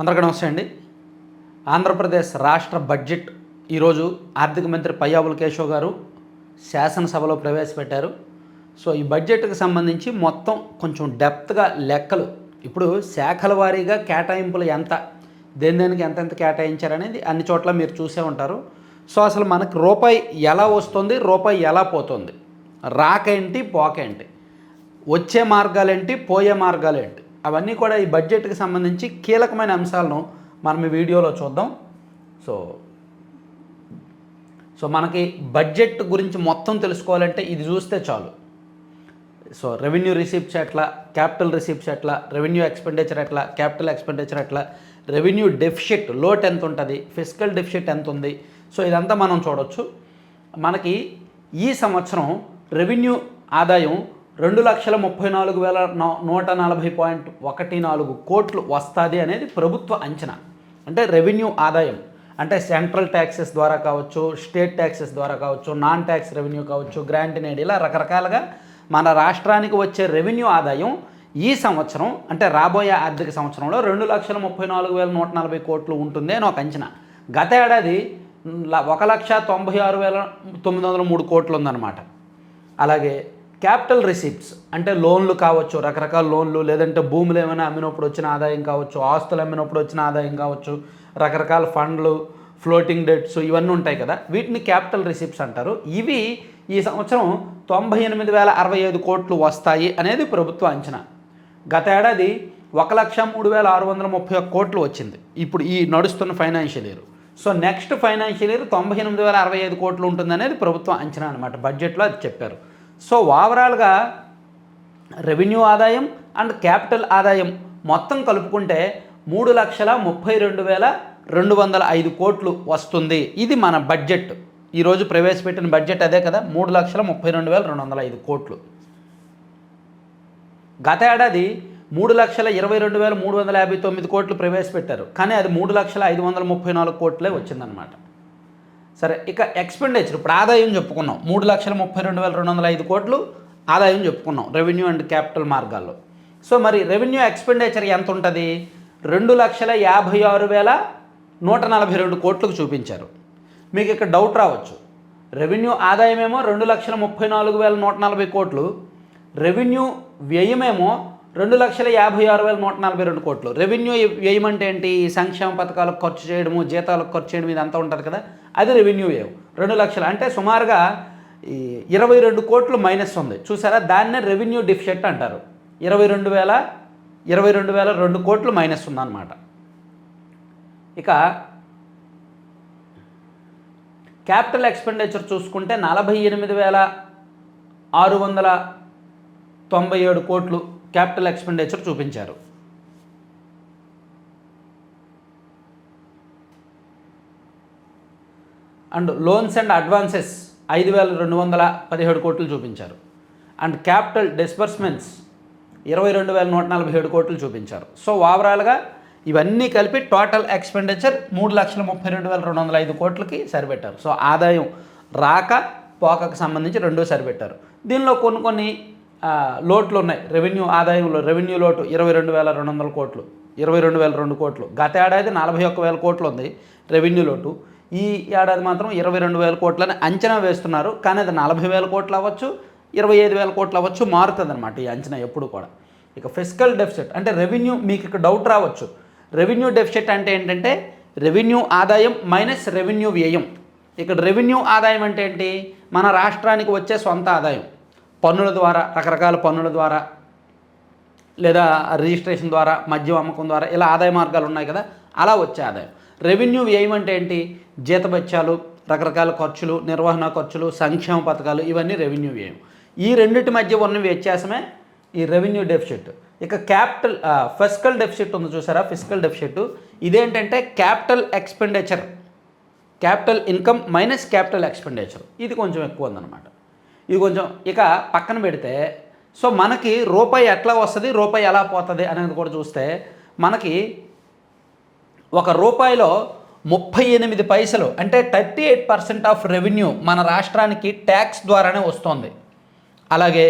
అందరికీ నమస్తే అండి. ఆంధ్రప్రదేశ్ రాష్ట్ర బడ్జెట్ ఈరోజు ఆర్థిక మంత్రి పయ్యావుల కేశవ్ గారు శాసనసభలో ప్రవేశపెట్టారు. సో ఈ బడ్జెట్కి సంబంధించి మొత్తం కొంచెం డెప్త్గా లెక్కలు. ఇప్పుడు శాఖల వారీగా కేటాయింపులు ఎంత దేని దేనికి ఎంతెంత కేటాయించారనేది అన్ని చోట్ల మీరు చూసే ఉంటారు. సో అసలు మనకు రూపాయి ఎలా వస్తుంది రూపాయి ఎలా పోతుంది? రాకేంటి పోకేంటి? వచ్చే మార్గాలేంటి పోయే మార్గాలేంటి? అవన్నీ కూడా ఈ బడ్జెట్కి సంబంధించి కీలకమైన అంశాలను మనం ఈ వీడియోలో చూద్దాం. సో సో మనకి బడ్జెట్ గురించి మొత్తం తెలుసుకోవాలంటే ఇది చూస్తే చాలు. సో రెవెన్యూ రిసీప్ట్స్ ఎట్లా క్యాపిటల్ రిసీప్ట్స్ ఎట్లా రెవెన్యూ ఎక్స్పెండిచర్ ఎట్లా క్యాపిటల్ ఎక్స్పెండిచర్ ఎట్లా రెవెన్యూ డెఫిషిట్ లోట్ ఎంత ఉంటుంది ఫిజికల్ డెఫిషిట్ ఎంత ఉంది. సో ఇదంతా మనం చూడవచ్చు మనకి ఈ సంవత్సరం రెవెన్యూ ఆదాయం రెండు లక్షల ముప్పై నాలుగు వేల నూట నలభై పాయింట్ ఒకటి నాలుగు కోట్లు వస్తుంది అనేది ప్రభుత్వ అంచనా. అంటే రెవెన్యూ ఆదాయం. అంటే సెంట్రల్ ట్యాక్సెస్ ద్వారా కావచ్చు స్టేట్ ట్యాక్సెస్ ద్వారా కావచ్చు నాన్ ట్యాక్స్ రెవెన్యూ కావచ్చు గ్రాంట్ నేడ్ ఇలా రకరకాలుగా మన రాష్ట్రానికి వచ్చే రెవెన్యూ ఆదాయం ఈ సంవత్సరం అంటే రాబోయే ఆర్థిక సంవత్సరంలో రెండు లక్షల ముప్పై నాలుగు వేల నూట నలభై కోట్లు ఉంటుంది అని ఒక అంచనా. గత ఏడాది ఒక లక్ష తొంభై ఆరు వేల తొమ్మిది వందల మూడు కోట్లు ఉందన్నమాట. అలాగే క్యాపిటల్ రిసిప్ట్స్ అంటే లోన్లు కావచ్చు రకరకాల లోన్లు లేదంటే భూములు ఏమైనా అమ్మినప్పుడు వచ్చిన ఆదాయం కావచ్చు ఆస్తులు అమ్మినప్పుడు వచ్చిన ఆదాయం కావచ్చు రకరకాల ఫండ్లు ఫ్లోటింగ్ డెట్స్ ఇవన్నీ ఉంటాయి కదా. వీటిని క్యాపిటల్ రిసిప్ట్స్ అంటారు. ఇవి ఈ సంవత్సరం తొంభై ఎనిమిది వేల అరవై ఐదు కోట్లు వస్తాయి అనేది ప్రభుత్వ అంచనా. గత ఏడాది ఒక లక్ష మూడు వేల ఆరు వందల ముప్పై ఒక్క కోట్లు వచ్చింది. ఇప్పుడు ఈ నడుస్తున్న financial year. So next financial year తొంభై ఎనిమిది వేల అరవై ఐదు కోట్లు ఉంటుందనేది ప్రభుత్వం అంచనా అనమాట బడ్జెట్లో అది చెప్పారు. సో ఓవరాల్గా రెవెన్యూ ఆదాయం అండ్ క్యాపిటల్ ఆదాయం మొత్తం కలుపుకుంటే మూడు లక్షల ముప్పై రెండు వేల రెండు వందల ఐదు కోట్లు వస్తుంది. ఇది మన బడ్జెట్. ఈరోజు ప్రవేశపెట్టిన బడ్జెట్ అదే కదా మూడు లక్షల ముప్పై రెండు వేల రెండు వందల ఐదు కోట్లు. గత ఏడాది మూడు లక్షల ఇరవై రెండు వేల మూడు వందల యాభై తొమ్మిది కోట్లు ప్రవేశపెట్టారు. కానీ అది మూడు లక్షల ఐదు వందల ముప్పై నాలుగు కోట్లే వచ్చిందనమాట సరే ఇక ఎక్స్పెండిచర్ ఇప్పుడు ఆదాయం చెప్పుకున్నాం. మూడు లక్షల ముప్పై రెండు వేల రెండు వందల ఐదు కోట్లు ఆదాయం చెప్పుకున్నాం రెవెన్యూ అండ్ క్యాపిటల్ మార్గాల్లో. సో మరి రెవెన్యూ ఎక్స్పెండిచర్ ఎంత ఉంటుంది? రెండు లక్షల యాభై ఆరు వేల నూట నలభై రెండు కోట్లకు చూపించారు. మీకు ఇక్కడ డౌట్ రావచ్చు. రెవెన్యూ ఆదాయమేమో రెండు లక్షల ముప్పై నాలుగు వేల నూట నలభై కోట్లు. రెవెన్యూ వ్యయమేమో రెండు లక్షల యాభై ఆరు వేల నూట నలభై రెండు కోట్లు. రెవెన్యూ వ్యయం అంటే ఏంటి ఈ సంక్షేమ పథకాలకు ఖర్చు చేయడము జీతాలకు ఖర్చు చేయడం ఇదంతా ఉంటుంది కదా అది రెవెన్యూ వ్యయం. రెండు లక్షలు అంటే సుమారుగా ఈ ఇరవై రెండు కోట్లు మైనస్ ఉంది. చూసారా? దాన్నే రెవెన్యూ డిఫిషెట్ అంటారు. ఇరవై రెండు వేల ఇరవై రెండు వేల రెండు కోట్లు మైనస్ ఉందన్నమాట. ఇక క్యాపిటల్ ఎక్స్పెండిచర్ చూసుకుంటే నలభై ఎనిమిది వేల ఆరు వందల తొంభై ఏడు కోట్లు క్యాపిటల్ ఎక్స్పెండిచర్ చూపించారు. అండ్ లోన్స్ అండ్ అడ్వాన్సెస్ ఐదు వేల రెండు వందల పదిహేడు కోట్లు చూపించారు. అండ్ క్యాపిటల్ డిస్బర్స్మెంట్స్ ఇరవై రెండు వేల నూట నలభై ఏడు కోట్లు చూపించారు. సో ఓవరాల్గా ఇవన్నీ కలిపి టోటల్ ఎక్స్పెండిచర్ మూడు లక్షల ముప్పై రెండు వేల రెండు వందల ఐదు కోట్లకి సరిపెట్టారు. సో ఆదాయం రాక పోకకు సంబంధించి రెండో సరిపెట్టారు. దీనిలో కొన్ని కొన్ని లోట్లు ఉన్నాయి. రెవెన్యూ ఆదాయంలో రెవెన్యూ లోటు ఇరవై రెండు వేల రెండు వందల కోట్లు ఇరవై రెండు వేల రెండు కోట్లు. గత ఏడాది నలభై ఒక్క వేల కోట్లు ఉంది రెవెన్యూ లోటు. ఈ ఏడాది మాత్రం ఇరవై రెండు వేల కోట్లని అంచనా వేస్తున్నారు. కానీ అది నలభై వేల కోట్లు అవ్వచ్చు ఇరవై ఐదు వేల కోట్లు అవ్వచ్చు మారుతుంది అనమాట ఈ అంచనా ఎప్పుడు కూడా. ఇక ఫిజికల్ డెఫిసిట్ అంటే రెవెన్యూ మీకు ఇక్కడ డౌట్ రావచ్చు. రెవెన్యూ డెఫిసిట్ అంటే ఏంటంటే రెవెన్యూ ఆదాయం మైనస్ రెవెన్యూ వ్యయం. ఇక్కడ రెవెన్యూ ఆదాయం అంటే ఏంటి? మన రాష్ట్రానికి వచ్చే సొంత ఆదాయం. పన్నుల ద్వారా రకరకాల పన్నుల ద్వారా లేదా రిజిస్ట్రేషన్ ద్వారా మద్యం అమ్మకం ద్వారా ఇలా ఆదాయ మార్గాలు ఉన్నాయి కదా అలా వచ్చే ఆదాయం. రెవెన్యూ వ్యయం అంటే ఏంటి? జీతభత్యాలు రకరకాల ఖర్చులు నిర్వహణ ఖర్చులు సంక్షేమ పథకాలు ఇవన్నీ రెవెన్యూ వ్యయం. ఈ రెండింటి మధ్య ఉన్న వ్యత్యాసమే ఈ రెవెన్యూ డెఫిసిట్ ఇక క్యాపిటల్ ఫిజికల్ డెఫిసిట్ ఉంది చూసారా? ఫిజికల్ డెఫిసిట్ ఇదేంటంటే capital expenditure. Capital income minus capital expenditure. ఇది కొంచెం ఎక్కువ ఉందన్నమాట. ఇది కొంచెం ఇక పక్కన పెడితే సో మనకి రూపాయి ఎట్లా వస్తుంది రూపాయి ఎలా పోతుంది అనేది కూడా చూస్తే మనకి ఒక రూపాయిలో ముప్పై ఎనిమిది పైసలు అంటే thirty eight percent of revenue మన రాష్ట్రానికి ట్యాక్స్ ద్వారానే వస్తుంది. అలాగే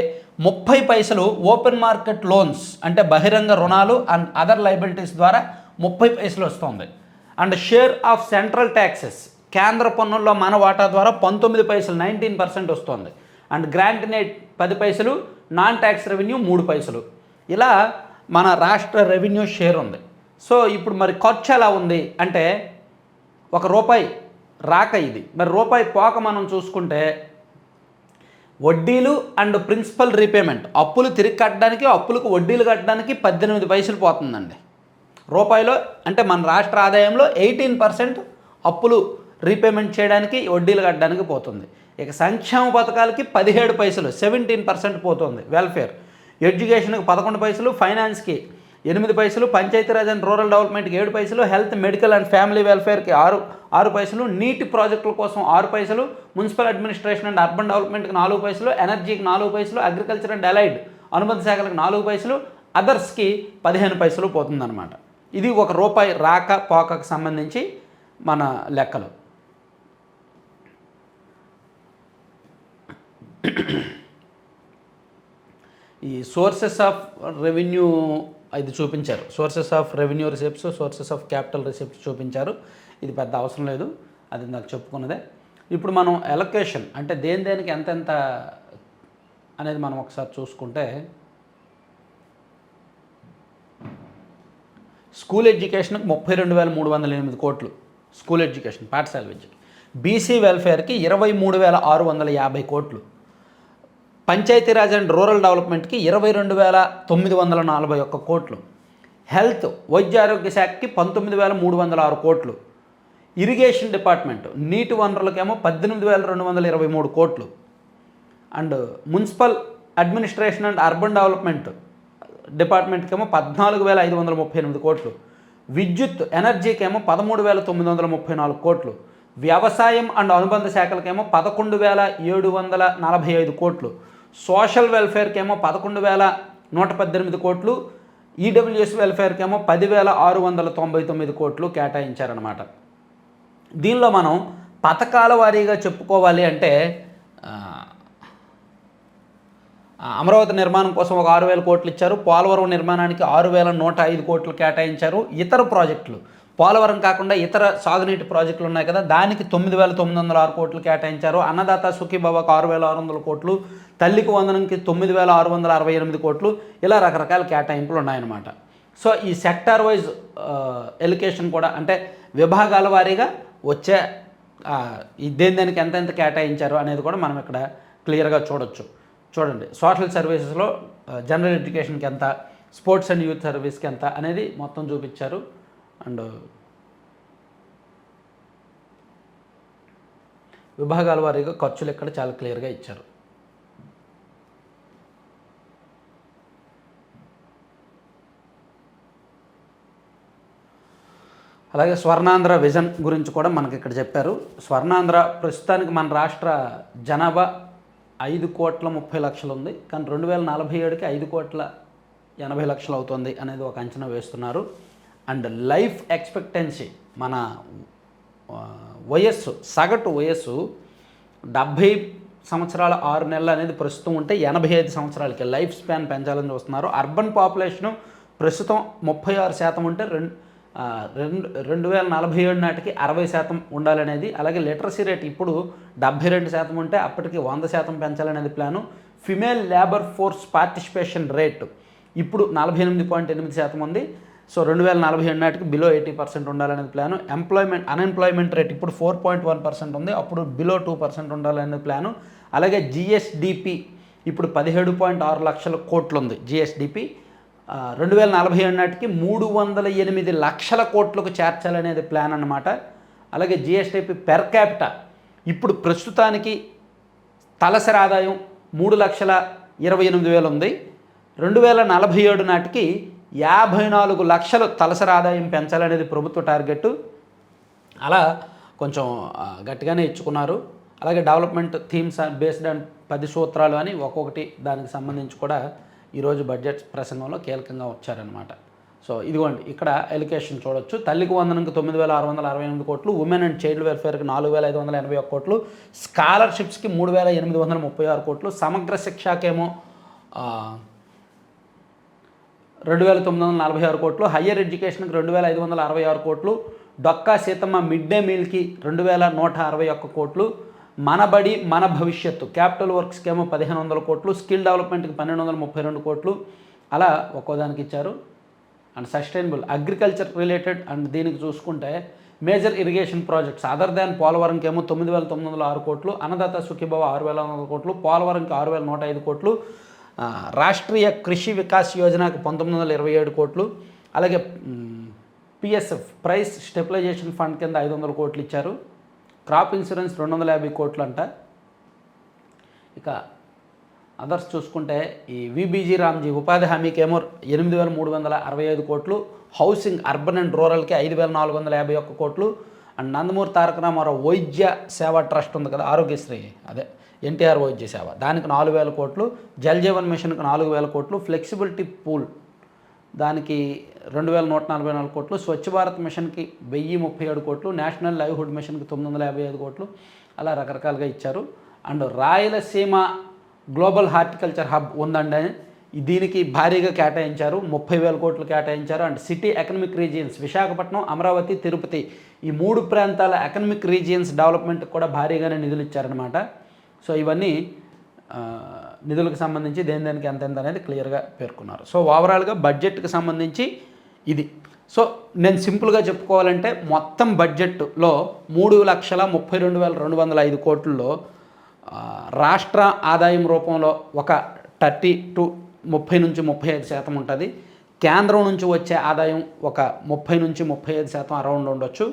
ముప్పై పైసలు ఓపెన్ మార్కెట్ లోన్స్ అంటే బహిరంగ రుణాలు అండ్ అదర్ లైబిలిటీస్ ద్వారా ముప్పై పైసలు వస్తుంది. And share of central taxes కేంద్ర పన్నుల్లో మన వాటా ద్వారా పంతొమ్మిది పైసలు నైన్టీన్ పర్సెంట్ వస్తుంది. అండ్ గ్రాంట్ నెట్ పది పైసలు నాన్ ట్యాక్స్ రెవెన్యూ మూడు పైసలు. ఇలా మన రాష్ట్ర రెవెన్యూ షేర్ ఉంది. సో ఇప్పుడు మరి ఖర్చు ఎలా ఉంది అంటే ఒక రూపాయి రాక ఇది. మరి రూపాయి పోక మనం చూసుకుంటే వడ్డీలు అండ్ ప్రిన్సిపల్ రీపేమెంట్ అప్పులు తిరిగి కట్టడానికి అప్పులకు వడ్డీలు కట్టడానికి పద్దెనిమిది పైసలు పోతుందండి. రూపాయిలో అంటే మన రాష్ట్ర ఆదాయంలో ఎయిటీన్ పర్సెంట్ అప్పులు రీపేమెంట్ చేయడానికి వడ్డీలు కట్టడానికి పోతుంది. ఇక సంక్షేమ పథకాలకి పదిహేడు పైసలు సెవెంటీన్ పర్సెంట్ పోతుంది. వెల్ఫేర్ ఎడ్యుకేషన్కి పదకొండు పైసలు ఫైనాన్స్కి ఎనిమిది పైసలు పంచాయతీరాజ్ అండ్ రూరల్ డెవలప్మెంట్కి ఏడు పైసలు హెల్త్ మెడికల్ అండ్ ఫ్యామిలీ వెల్ఫేర్కి ఆరు ఆరు పైసలు నీటి ప్రాజెక్టుల కోసం ఆరు పైసలు మున్సిపల్ అడ్మినిస్ట్రేషన్ అండ్ అర్బన్ డెవలప్మెంట్కి నాలుగు పైసలు ఎనర్జీకి నాలుగు పైసలు అగ్రికల్చర్ అండ్ అలైడ్ అనుబంధ శాఖలకు నాలుగు పైసలు అదర్స్కి పదిహేను పైసలు పోతుందన్నమాట. ఇది ఒక రూపాయి రాక పోకకు సంబంధించి మన లెక్కలు. ఈ సోర్సెస్ ఆఫ్ రెవెన్యూ ఇది చూపించారు. Sources of revenue receipts sources of capital receipts చూపించారు. ఇది పెద్ద అవసరం లేదు. అది నాకు చెప్పుకున్నదే. ఇప్పుడు మనం ఎలొకేషన్ అంటే దేని దేనికి ఎంతెంత అనేది మనం ఒకసారి చూసుకుంటే స్కూల్ ఎడ్యుకేషన్కి ముప్పై రెండు వేల మూడు వందల ఎనిమిది కోట్లు స్కూల్ ఎడ్యుకేషన్ పాఠశాల విద్యకి బీసీ వెల్ఫేర్కి ఇరవై మూడు వేల ఆరు వందల యాభై కోట్లు పంచాయతీరాజ్ అండ్ రూరల్ డెవలప్మెంట్కి ఇరవై రెండు వేల తొమ్మిది వందల నలభై ఒక్క కోట్లు. హెల్త్ వైద్య ఆరోగ్య శాఖకి పంతొమ్మిది వేల మూడు వందల ఆరు కోట్లు. ఇరిగేషన్ డిపార్ట్మెంట్ నీటి వనరులకేమో పద్దెనిమిది వేల రెండు వందల ఇరవై మూడు కోట్లు. And municipal administration and urban development డిపార్ట్మెంట్కేమో పద్నాలుగు వేల ఐదు వందల ముప్పై ఎనిమిది కోట్లు. విద్యుత్ ఎనర్జీకేమో పదమూడు వేల తొమ్మిది వందల ముప్పై నాలుగు కోట్లు. వ్యవసాయం అండ్ అనుబంధ శాఖలకేమో పదకొండు వేల ఏడు వందల నలభై ఐదు కోట్లు. సోషల్ వెల్ఫేర్కి ఏమో పదకొండు వేల నూట పద్దెనిమిది కోట్లు ఈడబ్ల్యూఎస్ వెల్ఫేర్కి ఏమో పదివేల ఆరు వందల తొంభై తొమ్మిది కోట్లు కేటాయించారనమాట దీనిలో మనం పథకాల వారీగా చెప్పుకోవాలి అంటే అమరావతి నిర్మాణం కోసం ఒక ఆరు వేల కోట్లు ఇచ్చారు పోలవరం నిర్మాణానికి ఆరు వేల నూట ఐదు కోట్లు కేటాయించారు ఇతర ప్రాజెక్టులు. పోలవరం కాకుండా ఇతర సాగునీటి ప్రాజెక్టులు ఉన్నాయి కదా దానికి తొమ్మిది వేల తొమ్మిది వందల ఆరు కోట్లు కేటాయించారు. అన్నదాత సుఖీబాబాకు ఆరు వేల ఆరు వందల కోట్లు తల్లికి వందనంకి తొమ్మిది వేల ఆరు వందల అరవై ఎనిమిది కోట్లు ఇలా రకరకాల కేటాయింపులు ఉన్నాయన్నమాట. సో ఈ సెక్టార్ వైజ్ ఎలికేషన్ కూడా అంటే విభాగాల వారీగా వచ్చే ఆ, దేని దానికి ఎంతెంత కేటాయించారు అనేది కూడా మనం ఇక్కడ క్లియర్గా చూడొచ్చు. చూడండి సోషల్ సర్వీసెస్లో జనరల్ ఎడ్యుకేషన్కి ఎంత స్పోర్ట్స్ అండ్ యూత్ సర్వీస్కి ఎంత అనేది మొత్తం చూపించారు. అండ్ విభాగాల వారీగా ఖర్చులు ఇక్కడ చాలా క్లియర్గా ఇచ్చారు. అలాగే స్వర్ణాంధ్ర విజన్ గురించి కూడా మనకి ఇక్కడ చెప్పారు. స్వర్ణాంధ్ర ప్రస్తుతానికి మన రాష్ట్ర జనాభా ఐదు కోట్ల ముప్పై లక్షలు ఉంది. కానీ రెండు వేల నలభై ఏడుకి ఐదు కోట్ల ఎనభై లక్షలు అవుతుంది అనేది ఒక అంచనా వేస్తున్నారు. అండ్ లైఫ్ ఎక్స్పెక్టెన్సీ మన వయస్సు సగటు వయస్సు డెబ్భై సంవత్సరాల ఆరు నెలలు అనేది ప్రస్తుతం ఉంటే ఎనభై ఐదు సంవత్సరాలకి లైఫ్ స్పాన్ పెంచాలని చూస్తున్నారు. అర్బన్ పాపులేషను ప్రస్తుతం ముప్పై ఆరు శాతం ఉంటే రెండు రెండు రెండు వేల నలభై ఏడు నాటికి అరవై శాతం ఉండాలనేది అలాగే లిటరసీ రేట్ ఇప్పుడు డెబ్భై రెండు శాతం ఉంటే అప్పటికి వంద శాతం పెంచాలనేది plan. Female labour force participation rate ఇప్పుడు నలభై ఎనిమిది పాయింట్ ఎనిమిది శాతం ఉంది. సో రెండు వేల నలభై ఏడు నాటికి బిలో ఎయిటీ పర్సెంట్ ఉండాలనేది ప్లాను ఎంప్లాయ్మెంట్ అన్ఎంప్లాయ్మెంట్ రేట్ ఇప్పుడు ఫోర్ పాయింట్ వన్ పర్సెంట్ ఉంది. అప్పుడు బిలో టూ పర్సెంట్ ఉండాలనేది ప్లాను అలాగే జిఎస్డిపి ఇప్పుడు పదిహేడు పాయింట్ ఆరు లక్షల కోట్లు ఉంది జిఎస్డిపి రెండు వేల నలభై ఏడు నాటికి మూడు వందల ఎనిమిది లక్షల కోట్లకు చేర్చాలనేది ప్లాన్ అన్నమాట. అలాగే జిఎస్డిపి పెర్ క్యాపిటా ఇప్పుడు ప్రస్తుతానికి తలసరి ఆదాయం మూడు లక్షల ఇరవై ఎనిమిది వేలు ఉంది రెండు వేల నలభై ఏడు నాటికి యాభై నాలుగు లక్షలు తలసరి ఆదాయం పెంచాలనేది ప్రభుత్వ టార్గెట్ అలా కొంచెం గట్టిగానే ఇచ్చుకున్నారు. అలాగే డెవలప్మెంట్ థీమ్స్ బేస్డ్ అండ్ పది సూత్రాలు అని ఒక్కొక్కటి దానికి సంబంధించి కూడా ఈరోజు బడ్జెట్ ప్రసంగంలో కీలకంగా వచ్చారనమాట సో ఇదిగోండి ఇక్కడ ఎలికేషన్ చూడొచ్చు. తల్లికి వందనంకి తొమ్మిది వేల ఆరు వందల అరవై ఎనిమిది కోట్లు ఉమెన్ అండ్ చైల్డ్ వెల్ఫేర్కి నాలుగు వేల ఐదు వందల ఎనభై ఒక్క కోట్లు స్కాలర్షిప్స్కి మూడు వేల ఎనిమిది వందల ముప్పై ఆరు కోట్లు సమగ్ర శిక్షాకేమో రెండు వేల తొమ్మిది వందల నలభై ఆరు కోట్లు. హయ్యర్ ఎడ్యుకేషన్కి రెండు వేల ఐదు వందల అరవై ఆరు కోట్లు. డొక్కా సీతమ్మ మిడ్ డే మీల్కి రెండు వేల నూట అరవై ఒక్క కోట్లు. మనబడి మన భవిష్యత్తు. క్యాపిటల్ వర్క్స్కి ఏమో పదిహేను వందల కోట్లు. స్కిల్ డెవలప్మెంట్కి పన్నెండు వందల ముప్పై రెండు కోట్లు. అలా ఒక్కోదానికి ఇచ్చారు. And sustainable agriculture related and దీనికి చూసుకుంటే major irrigation projects. Other than పోలవరంకి ఏమో తొమ్మిది వేల తొమ్మిది వందల ఆరు కోట్లు. అన్నదాత సుఖీభావ ఆరు వేల వందల కోట్లు. పోలవరంకి ఆరు వేల నూట ఐదు కోట్లు. రాష్ట్రీయ కృషి వికాస్ యోజనకు పంతొమ్మిది వందల ఇరవై ఏడు కోట్లు అలాగే పిఎస్ఎఫ్ ప్రైస్ స్టెబిలైజేషన్ ఫండ్ కింద ఐదు వందల కోట్లు ఇచ్చారు. క్రాప్ ఇన్సూరెన్స్ రెండు వందల యాభై కోట్లు అంట ఇక అదర్స్ చూసుకుంటే ఈ విబీజీ రామ్జీ ఉపాధి హామీకి ఏమో ఎనిమిది వేల మూడు వందల అరవై ఐదు కోట్లు హౌసింగ్ అర్బన్ అండ్ రూరల్కి ఐదు వేల నాలుగు వందల యాభై ఒక్క కోట్లు అండ్ నందమూరి తారక రామారావు వైద్య సేవా ట్రస్ట్ ఉంది కదా ఆరోగ్యశ్రీ అదే. ఎన్టీఆర్ వైద్య సేవ దానికి నాలుగు వేల కోట్లు జల్ జీవన్ మిషన్కి నాలుగు వేల కోట్లు ఫ్లెక్సిబిలిటీ పూల్ దానికి రెండు వేల నూట నలభై నాలుగు కోట్లు స్వచ్ఛ భారత్ మిషన్కి వెయ్యి ముప్పై ఏడు కోట్లు నేషనల్ లైవ్హుడ్ మిషన్కి తొమ్మిది వందల యాభై ఐదు కోట్లు అలా రకరకాలుగా ఇచ్చారు. And Rayalaseema global horticulture hub ఉందండి. దీనికి భారీగా కేటాయించారు ముప్పై వేల కోట్లు కేటాయించారు. And city economic regions Visakhapatnam Amaravati Tirupati ఈ మూడు ప్రాంతాల ఎకనమిక్ రీజియన్స్ డెవలప్మెంట్కి కూడా భారీగానే నిధులు ఇచ్చారనమాట సో ఇవన్నీ నిధులకు సంబంధించి దేని దేనికి ఎంత ఎంత అనేది క్లియర్గా పేర్కొన్నారు. సో ఓవరాల్గా బడ్జెట్కి సంబంధించి ఇది. సో నేను సింపుల్గా చెప్పుకోవాలంటే మొత్తం బడ్జెట్లో మూడు లక్షల ముప్పై రెండు వేల రెండు వందల ఐదు కోట్లలో రాష్ట్ర ఆదాయం రూపంలో ఒక థర్టీ టు ముప్పై నుంచి ముప్పై ఐదు శాతం ఉంటుంది. కేంద్రం నుంచి వచ్చే ఆదాయం ఒక ముప్పై నుంచి ముప్పై ఐదు శాతం అరౌండ్ ఉండొచ్చు.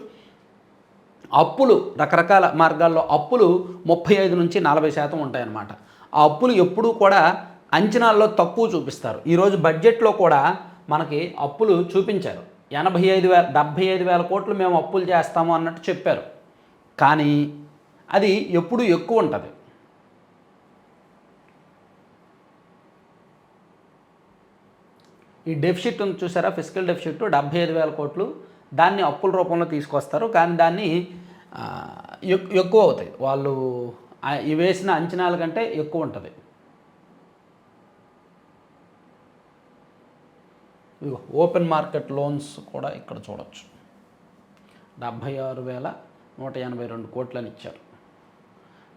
అప్పులు రకరకాల మార్గాల్లో అప్పులు ముప్పై ఐదు నుంచి నలభై శాతం ఉంటాయన్నమాట. ఆ అప్పులు ఎప్పుడూ కూడా అంచనాల్లో తక్కువ చూపిస్తారు. ఈరోజు బడ్జెట్లో కూడా మనకి అప్పులు చూపించారు. ఎనభై ఐదు వేల డెబ్భై ఐదు వేల కోట్లు మేము అప్పులు చేస్తాము అన్నట్టు చెప్పారు. కానీ అది ఎప్పుడూ ఎక్కువ ఉంటుంది. ఈ డెఫిసిట్ ఉంది చూసారా? ఫిజికల్ డెఫిసిట్ డెబ్బై ఐదు వేల కోట్లు. దాన్ని అప్పుల రూపంలో తీసుకొస్తారు. కానీ దాన్ని ఎక్కువ అవుతాయి. వాళ్ళు వేసిన అంచనాల కంటే ఎక్కువ ఉంటుంది. ఓపెన్ మార్కెట్ లోన్స్ కూడా ఇక్కడ చూడొచ్చు. డెబ్భై ఆరు వేల నూట ఎనభై రెండు కోట్లని ఇచ్చారు.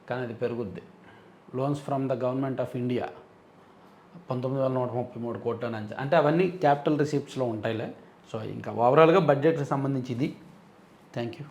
కానీ అది పెరుగుద్ది. Loans from the government of India పంతొమ్మిది వేల నూట ముప్పై మూడు కోట్లు అని అంటే అవన్నీ క్యాపిటల్ రిసీప్ట్స్లో ఉంటాయిలే. సో ఇంకా ఓవరాల్గా బడ్జెట్కి సంబంధించి ఇది. Thank you.